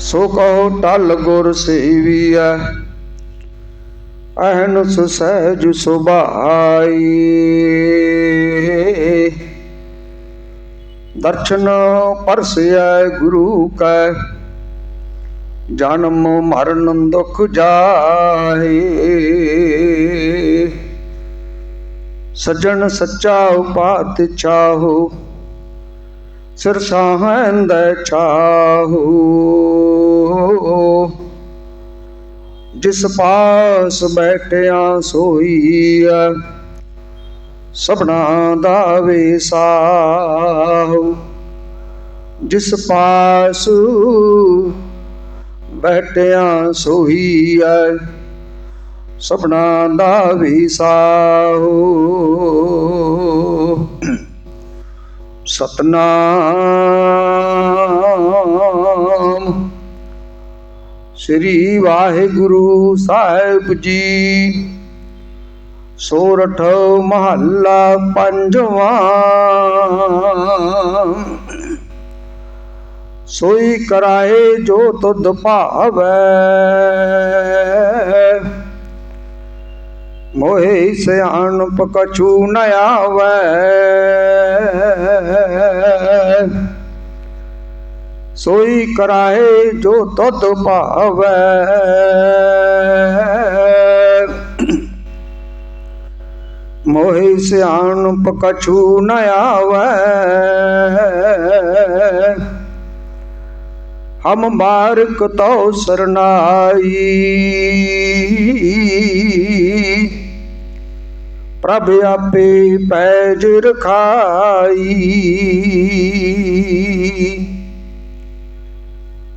ਸੋ ਕਹੋ ਟਲ ਗੁਰ ਸੇਵੀਐ, ਅਹਨੁਸ ਸਹਿਜ ਸੁਭਾਈ। ਦਰਸ਼ਨ ਪਰਸਿਐ ਗੁਰੂ ਕੈ, ਜਨਮ ਮਰਨ ਦੁਖ ਜਾਏ ਸੱਜਣ ਸੱਚਾ ਉਪਾਤ ਚਾਹੋ, ਸਿਰ ਸਾਹੰਦੈ ਚਾਹੋ। ਜਿਸ ਪਾਸ ਬੈਠਿਆ ਸੋਈਐ ਸਭਨਾ ਦਾ ਵੇਸਾਹੁ। ਜਿਸ ਪਾਸ ਬੈਠਿਆ ਸੋਈਐ ਸਭਨਾ ਦਾ ਵੇਸਾਹੁ। ਸਤਨਾਮ ਸ੍ਰੀ ਵਾਹਿਗੁਰੂ ਸਾਹਿਬ ਜੀ। ਸੋਰਠ ਮਹੱਲਾ ਪੰਜਵਾਂ। ਸੋਈ ਕਰਾਏ ਜੋ ਤੁਧ ਭਾਵੈ। ਮੋਹਿ ਸਿਆਣਪ ਕਛੂ ਨ ਆਵੈ। ਸੋਈ ਕਰਾਏ ਜੋ ਤੁਧ ਭਾਵੈ। ਮੋਹਿ ਸਿਆਣਪ ਕਛੂ ਨ ਆਵੈ। ਹਮ ਮਾਰਕ ਤੋ ਸਰਨਾਈ। ਪ੍ਰਭ ਆਪੇ ਪੈਜ ਰਖਾਈ।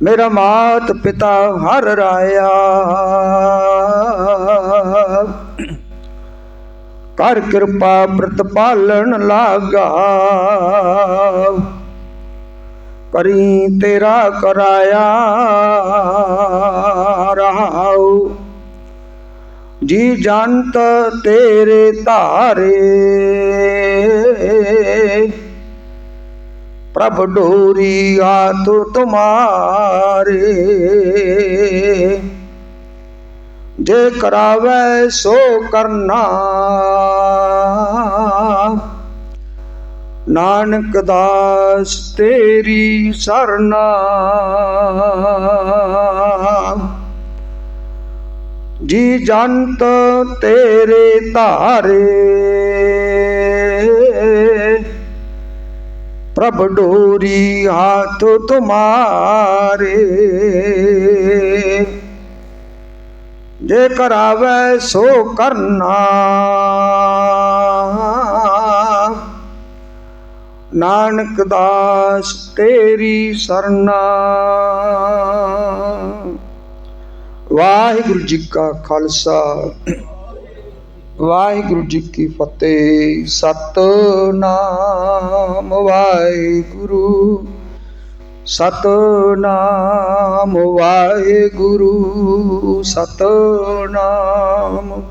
ਮੇਰਾ ਮਾਤ ਪਿਤਾ ਹਰ ਰਾਇਆ। ਕਰ ਕਿਰਪਾ ਪ੍ਰਤਪਾਲਣ ਲਾਗਾ। ਕਰੀ ਤੇਰਾ ਕਰਾਇਆ ਰਹਾਉ। ਜੀ ਜੰਤ ਤੇਰੇ ਧਾਰੇ। ਪ੍ਰਭ ਡੋਰੀ ਆਤ ਤੁਮਾਰੇ। ਜੇ ਕਰਾਵੇ ਸੋ ਕਰਨਾ। ਨਾਨਕ ਦਾਸ ਤੇਰੀ ਸਰਨਾ। ਜੀ ਜੰਤ ਤੇਰੇ ਧਾਰੇ। ਪ੍ਰਭ ਡੋਰੀ ਹਾਥ ਤੁਮਾਰੇ। ਜੇ ਕਰਾਵੇ ਸੋ ਕਰਨਾ। ਨਾਨਕ ਦਾਸ ਤੇਰੀ ਸਰਨਾ। ਵਾਹਿਗੁਰੂ ਜੀ ਕਾ ਖਾਲਸਾ। ਵਾਹਿਗੁਰੂ ਜੀ ਕੀ ਫਤਿਹ। ਸਤਨਾਮ ਵਾਹਿਗੁਰੂ। ਸਤਨਾਮ ਵਾਹਿਗੁਰੂ। ਸਤਨਾਮ।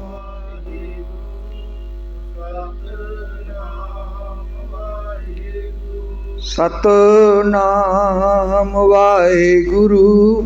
ਸਤਨਾਮ ਵਾਹਿਗੁਰੂ।